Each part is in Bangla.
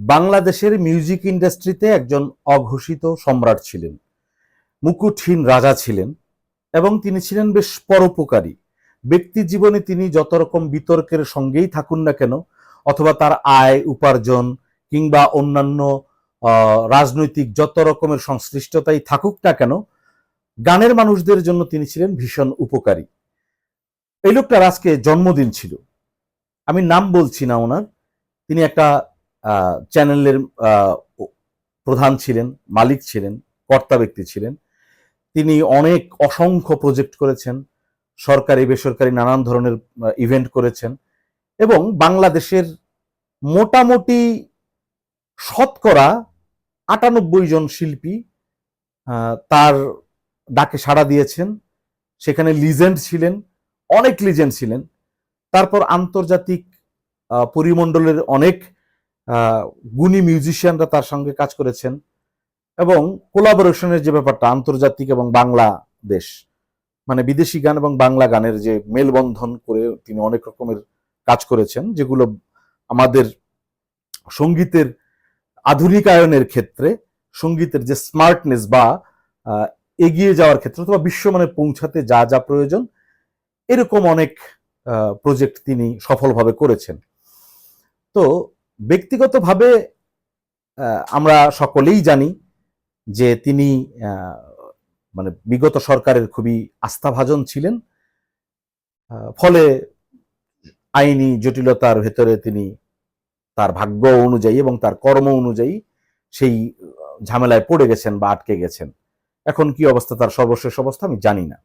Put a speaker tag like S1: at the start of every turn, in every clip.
S1: বাংলাদেশের মিউজিক ইন্ডাস্ট্রিতে একজন অঘোষিত সম্রাট ছিলেন। মুকুটহীন রাজা ছিলেন এবং তিনি ছিলেন বেশ পরোপকারী। ব্যক্তি জীবনে তিনি যত রকম বিতর্কের সঙ্গেই থাকুন না কেন, অথবা তার আয়, উপার্জন কিংবা অন্যান্য রাজনৈতিক যত রকমের সংশ্লিষ্টতাই থাকুক না কেন, গানের মানুষদের জন্য তিনি ছিলেন ভীষণ উপকারী। এই লোকটার আজকে জন্মদিন ছিল। আমি নাম বলছি না ওনার। তিনি একটা চ্যানেলের প্রধান ছিলেন, মালিক ছিলেন, কর্তা ব্যক্তি ছিলেন। তিনি অনেক অসংখ্য প্রজেক্ট করেছেন, সরকারি, বেসরকারি নানান ধরনের ইভেন্ট করেছেন এবং বাংলাদেশের মোটামুটি শতকরা আটানব্বই জন শিল্পী তার ডাকে সাড়া দিয়েছেন। সেখানে লিজেন্ড ছিলেন, অনেক লিজেন্ড ছিলেন। তারপর আন্তর্জাতিক পরিমণ্ডলের অনেক গুণী মিউজিশিয়ানরা তার সঙ্গে কাজ করেছেন এবং কোলাবোরেশনের যে ব্যাপারটা, আন্তর্জাতিক এবং বাংলাদেশ মানে বিদেশি গান এবং বাংলা গানের যে মেলবন্ধন করে তিনি অনেক রকমের কাজ করেছেন, যেগুলো আমাদের সঙ্গীতের আধুনিকায়নের ক্ষেত্রে, সঙ্গীতের যে স্মার্টনেস বা এগিয়ে যাওয়ার ক্ষেত্রে অথবা বিশ্বমানে পৌঁছাতে যা যা প্রয়োজন, এরকম অনেক প্রজেক্ট তিনি সফলভাবে করেছেন। তো ব্যক্তিগতভাবে আমরা সকলেই জানি যে তিনি মানে বিগত সরকারের খুবই আস্থাভাজন ছিলেন। ফলে আইনি জটিলতার ভেতরে তিনি তার ভাগ্য অনুযায়ী এবং তার কর্ম অনুযায়ী সেই ঝামেলায় পড়ে গেছেন বা আটকে গেছেন। এখন কি অবস্থা, তার সর্বশেষ অবস্থা আমি জানি না।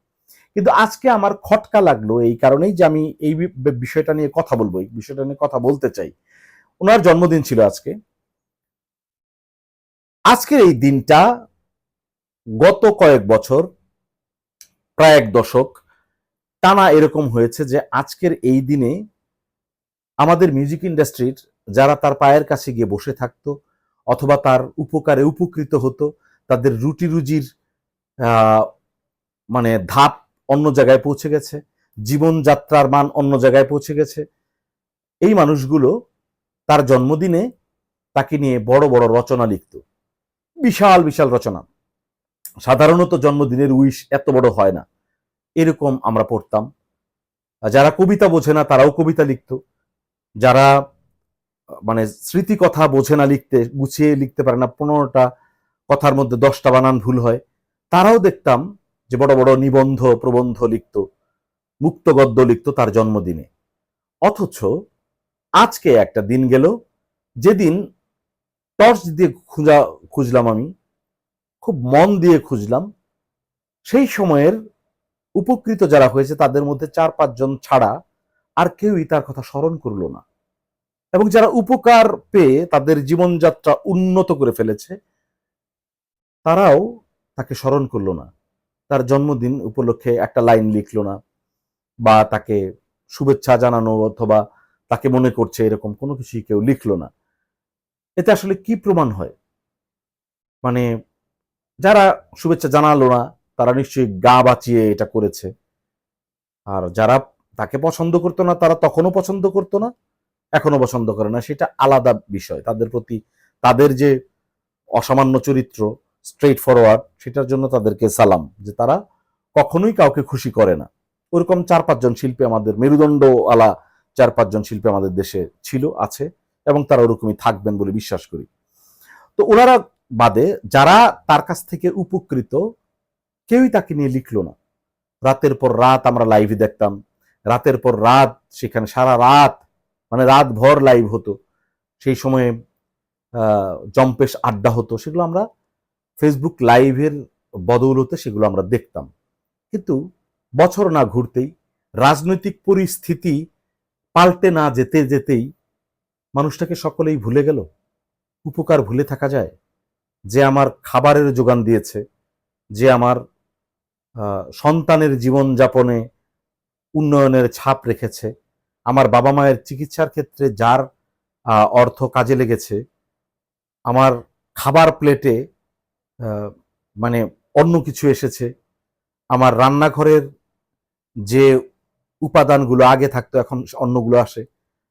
S1: কিন্তু আজকে আমার খটকা লাগল এই কারণেই যে আমি এই বিষয়টা নিয়ে কথা বলব, এই বিষয়টা নিয়ে কথা বলতে চাই। ওনার জন্মদিন ছিল আজকে। আজকের এই দিনটা গত কয়েক বছর, প্রায় এক দশক, টানা এরকম হয়েছে যে আজকের এই দিনে আমাদের মিউজিক ইন্ডাস্ট্রির যারা তার পায়ের কাছে গিয়ে বসে থাকতো অথবা তার উপকারে উপকৃত হতো, তাদের রুটি রুজির মানে ধাপ অন্য জায়গায় পৌঁছে গেছে, জীবনযাত্রার মান অন্য জায়গায় পৌঁছে গেছে। এই মানুষগুলো তার জন্মদিনে তাকে নিয়ে বড় বড় রচনা লিখত। বিশাল বিশাল রচনা। সাধারণত জন্মদিনের উইশ এত বড় হয় না। এরকম আমরা পড়তাম। যারা কবিতা বোঝে না, তারাও কবিতা লিখত। যারা মানে স্মৃতি কথা বোঝে না লিখতে, গুছিয়ে লিখতে পারে না, পনেরোটা কথার মধ্যে দশটা বানান ভুল হয়, তারাও দেখতাম যে বড় বড় নিবন্ধ, প্রবন্ধ লিখত মুক্ত গদ্য লিখত তার জন্মদিনে। অথচ আজকে একটা দিন গেল, যেদিন টর্চ দিয়ে খুঁজা, খুঁজলাম আমি, খুব মন দিয়ে খুঁজলাম। সেই সময়ের উপকৃত যারা হয়েছে, তাদের মধ্যে চার পাঁচজন ছাড়া আর কেউই তার কথা স্মরণ করল না। এবং যারা উপকার পেয়ে তাদের জীবনযাত্রা উন্নত করে ফেলেছে, তারাও তাকে স্মরণ করল না। তার জন্মদিন উপলক্ষে একটা লাইন লিখলো না, বা তাকে শুভেচ্ছা জানানো অথবা তাকে মনে করছে এরকম, কোনো কিছুই কেউ লিখলো না। এতে আসলে কি প্রমাণ হয়? মানে যারা শুভেচ্ছা জানালো না, তারা নিশ্চয়ই গা বাঁচিয়ে এটা করেছে। আর যারা তাকে পছন্দ করতো না, তারা তখনও পছন্দ করতো না এখনও পছন্দ করে না। সেটা আলাদা বিষয়। তাদের প্রতি তাদের যে অসামান্য চরিত্র স্ট্রেট ফরওয়ার্ড সেটার জন্য তাদেরকে সালাম যে তারা কখনোই কাউকে খুশি করে না। ওরকম চার পাঁচজন শিল্পী আমাদের মেরুদণ্ড আলা চার পাঁচজন শিল্পী আমাদের দেশে ছিল, আছে, এবং তারা ওরকমই থাকবেন বলে বিশ্বাস করি। তো ওনারা বাদে যারা তার কাছ থেকে উপকৃত, কেউই তাকে নিয়ে লিখলো না। রাতের পর রাত আমরা লাইভে দেখতাম। রাতের পর রাত সেখানে সারা রাত মানে রাত ভর লাইভ হতো। সেই সময়ে জম্পেশ আড্ডা হতো। সেগুলো আমরা ফেসবুক লাইভের বদৌলতে সেগুলো আমরা দেখতাম। কিন্তু বছর না ঘুরতেই রাজনৈতিক পরিস্থিতি পাল্টে না যেতে যেতেই মানুষটাকে সকলেই ভুলে গেল। উপকার ভুলে থাকা যায়। যে আমার খাবারের যোগান দিয়েছে, যে আমার সন্তানের জীবনযাপনে উন্নয়নের ছাপ রেখেছে, আমার বাবা মায়ের চিকিৎসার ক্ষেত্রে যার অর্থ কাজে লেগেছে, আমার খাবার প্লেটে মানে অন্য কিছু এসেছে, আমার রান্নাঘরের যে উপাদানগুলো আগে থাকতো, এখন অন্যগুলো আসে।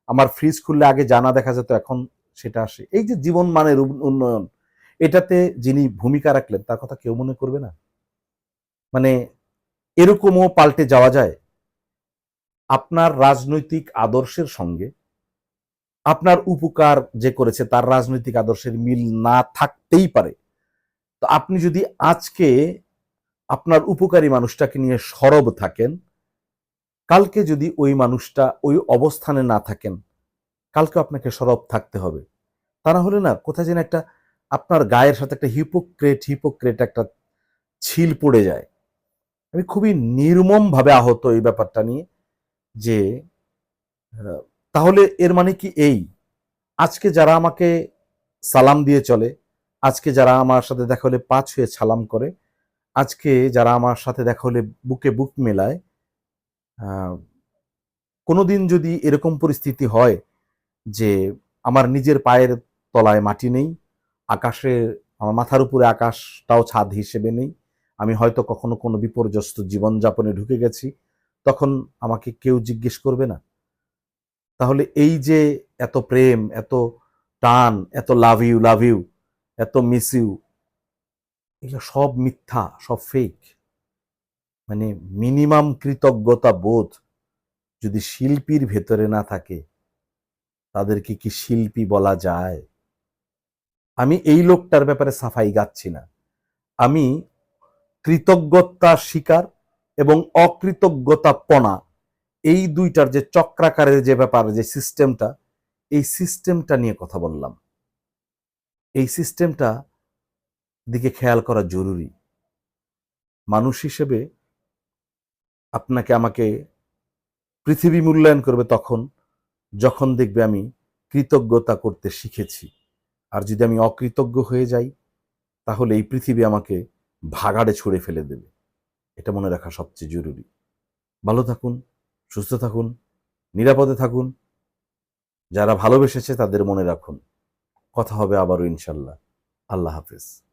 S1: আমার ফ্রিজ খুললে আগে জানা দেখা যেত, এখন সেটা আসে। এই যে জীবন মানের উন্নয়ন, এটাতে যিনি ভূমিকা রাখলেন, তার কথা কেউ মনে করবে না? মানে এরকমও পাল্টে যাওয়া যায়? আপনার রাজনৈতিক আদর্শের সঙ্গে আপনার উপকার যে করেছে, তার রাজনৈতিক আদর্শের মিল না থাকতেই পারে। তো আপনি যদি আজকে আপনার উপকারী মানুষটাকে নিয়ে সরব থাকেন কালকে যদি ওই মানুষটা ওই অবস্থানে না থাকেন, কালকে আপনাকে সরব থাকতে হবে। তা না হলে না কোথায় যেন একটা আপনার গায়ের সাথে একটা হিপোক্রেট হিপোক্রেট একটা ছিল পড়ে যায়। আমি খুবই নির্মমভাবে আহত এই ব্যাপারটা নিয়ে যে তাহলে এর মানে কি এই? আজকে যারা আমাকে সালাম দিয়ে চলে, আজকে যারা আমার সাথে দেখা হলে পা ছুঁয়ে সালাম করে, আজকে যারা আমার সাথে দেখা হলে বুকে বুক মেলায় কোনোদিন যদি এরকম পরিস্থিতি হয় যে আমার নিজের পায়ের তলায় মাটি নেই আকাশে আমার মাথার উপরে আকাশটাও ছাদ হিসেবে নেই, আমি হয়তো কখনো কোনো বিপর্যস্ত জীবনযাপনে ঢুকে গেছি, তখন আমাকে কেউ জিজ্ঞেস করবে না? তাহলে এই যে এত প্রেম, এত টান, এত লাভ ইউ লাভ ইউ, এত মিস ইউ, এগুলো সব মিথ্যা, সব ফেক মানে মিনিমাম কৃতজ্ঞতা বোধ যদি শিল্পীর ভেতরে না থাকে, তাদেরকে কি শিল্পী বলা যায়? আমি এই লোকটার ব্যাপারে সাফাই গাচ্ছি না। আমি কৃতজ্ঞতা শিকার এবং অকৃতজ্ঞতাপনা, এই দুইটার যে চক্রাকারের যে ব্যাপার, যে সিস্টেমটা, এই সিস্টেমটা নিয়ে কথা বললাম। এই সিস্টেমটা দিকে খেয়াল করা জরুরি। মানুষ হিসেবে আপনাকে আমাকে পৃথিবী মূল্যায়ন করবে তখন, যখন দেখবে আমি কৃতজ্ঞতা করতে শিখেছি। আর যদি আমি অকৃতজ্ঞ হয়ে যাই, তাহলে এই পৃথিবী আমাকে ভাগাড়ে ছুঁড়ে ফেলে দেবে। এটা মনে রাখা সবচেয়ে জরুরি। ভালো থাকুন, সুস্থ থাকুন, নিরাপদে থাকুন। যারা ভালোবেসেছে তাদের মনে রাখুন। কথা হবে আবারও ইনশাল্লাহ। আল্লাহ হাফেজ।